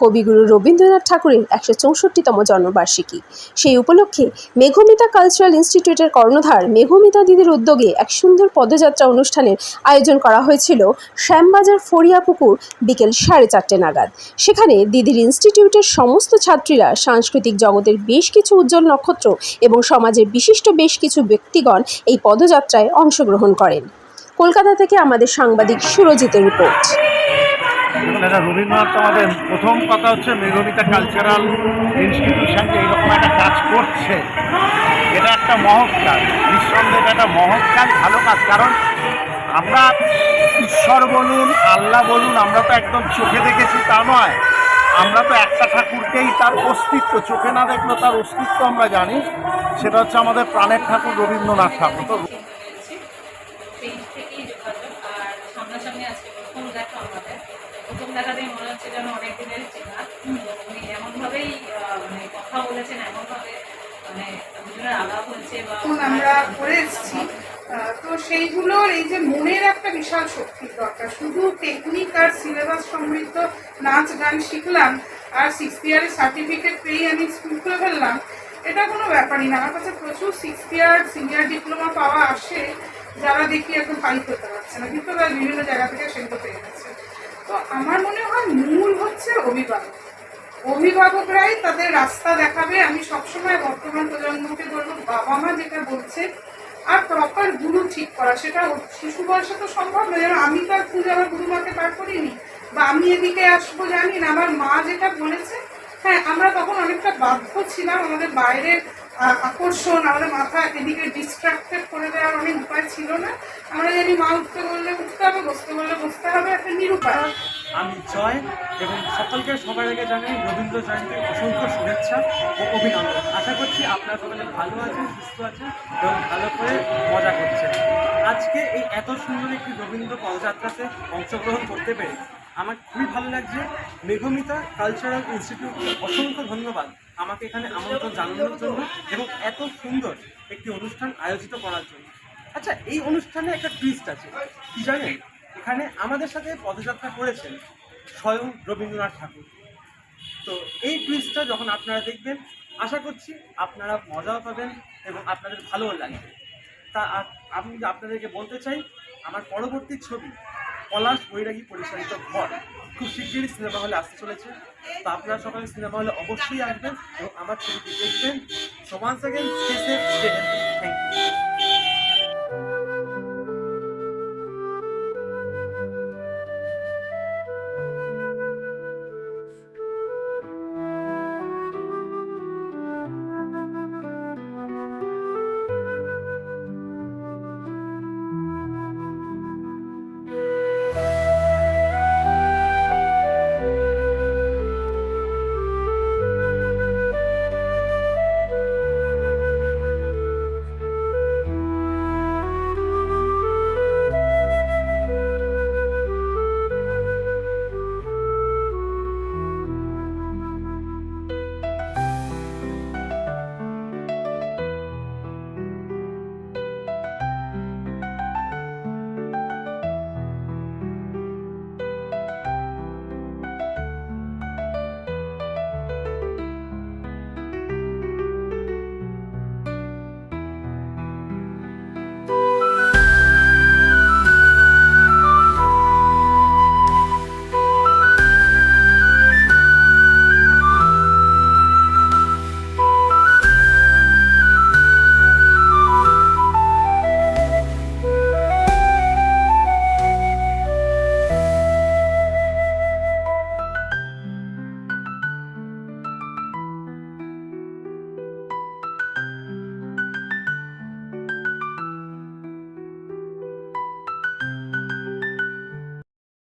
কবিগুরু রবীন্দ্রনাথ ঠাকুরের একশো চৌষট্টিতম জন্মবার্ষিকী। সেই উপলক্ষে মেঘমিতা কালচারাল ইনস্টিটিউটের কর্ণধার মেঘমিতা দিদির উদ্যোগে এক সুন্দর পদযাত্রা অনুষ্ঠানের আয়োজন করা হয়েছিল শ্যামবাজার ফরিয়াপুকুর বিকেল সাড়ে চারটে নাগাদ। সেখানে দিদির ইনস্টিটিউটের সমস্ত ছাত্রীরা সাংস্কৃতিক জগতের বেশ কিছু উজ্জ্বল নক্ষত্র এবং সমাজের বিশিষ্ট বেশ কিছু ব্যক্তিগণ এই পদযাত্রায় অংশগ্রহণ করেন। কলকাতা থেকে আমাদের সাংবাদিক সুরজিতের রিপোর্ট। দেখুন, এটা রবীন্দ্রনাথ আমাদের প্রথম কথা হচ্ছে মেঘমিতা কালচারাল ইনস্টিটিউশন যে এরকম একটা কাজ করছে। এটা একটা মহৎ কাজ নিঃসন্দেহে এটা একটা মহৎ কাজ ভালো কাজ। কারণ আমরা ঈশ্বর বলুন, আল্লাহ বলুন, আমরা তো একদম চোখে দেখেছি তা নয়। আমরা তো একটা ঠাকুরকেই তার অস্তিত্ব, চোখে না দেখলেও তার অস্তিত্ব আমরা জানি। সেটা হচ্ছে আমাদের প্রাণের ঠাকুর রবীন্দ্রনাথ ঠাকুর। তো দেখাতেই মনে হচ্ছে যেন অনেক দিনের চেনা। তো উনি এমনভাবেই মানে কথা বলেছেন এমনভাবে মানে দুজনের আলাপ হয়েছে বা আমরা করে এসেছি। তো সেইগুলোর এই যে মনের একটা বিশাল শক্তির দরকার। শুধু টেকনিক আর সিলেবাস সমৃদ্ধ নাচ গান শিখলাম আর সিক্স ইয়ারের সার্টিফিকেট পেয়ে আমি স্কুল খুলে ফেললাম এটা কোনো ব্যাপারই না। আমার কাছে প্রচুর সিক্স ইয়ার সিনিয়র ডিপ্লোমা পাওয়া আসে যারা দেখি একদম পাই করতে পারছে না। কিন্তু তারা বিভিন্ন জায়গা থেকে সেগুলো পেয়ে গেছে। তো আমার মনে হয় মূল হচ্ছে অভিভাবক। অভিভাবকরাই তাদের রাস্তা দেখাবে। আমি সবসময় বর্তমান প্রজন্মকে বলব, বাবা মা যেটা বলছে আর প্রপার গুরু ঠিক করা, সেটা শিশু বয়সে তো সম্ভব নয়। যেন আমি তো আর খুঁজে আমার গুরু মাকে বার করিনি বা আমি এদিকে আসব জানি না। আমার মা যেটা বলেছে হ্যাঁ আমরা তখন অনেকটা বাধ্য ছিলাম আমাদের বাইরের আকর্ষণ, আমাদের মাথা এদিকে ডিস্ট্রাক্টেড করে দেওয়ার অনেক উপায় ছিল না। আমরা জানি মা উঠতে বললে উঠতে হবে, বসতে বললে বসতে হবে, একটা নিরুপায়। আমি জয় এবং সকলকে সবার আগে জানাই রবীন্দ্র জয়ন্তীর অসংখ্য শুভেচ্ছা ও অভিনন্দন। আশা করছি আপনারা সকলে ভালো আছেন, সুস্থ আছেন এবং ভালো করে মজা করছেন। আজকে এই এত সুন্দর একটি রবীন্দ্র পদযাত্রাতে অংশগ্রহণ করতে পেরে আমার খুবই ভালো লাগছে। মেঘমিতা কালচারাল ইনস্টিটিউটকে অসংখ্য ধন্যবাদ আমাকে এখানে আমন্ত্রণ জানানোর জন্য এবং এত সুন্দর একটি অনুষ্ঠান আয়োজিত করার জন্য। আচ্ছা এই অনুষ্ঠানে একটা টুইস্ট আছে। কি জানেন? এখানে আমাদের সাথে পদযাত্রা করেছেন স্বয়ং রবীন্দ্রনাথ ঠাকুর। তো এই টুইস্টটা যখন আপনারা দেখবেন, আশা করছি আপনারা মজাও পাবেন এবং আপনাদের ভালোও লাগবে। তা আমি আপনাদেরকে বলতে চাই, আমার পরবর্তী ছবি পলাশ বৈরাগী পরিচালিত ঘর খুব শিগগিরই সিনেমা হলে আসতে চলেছে। তো আপনারা সকালে সিনেমা হলে অবশ্যই আসবেন এবং আমার ছবিটি দেখবেন। সমান সেকেন্ড থ্যাংক ইউ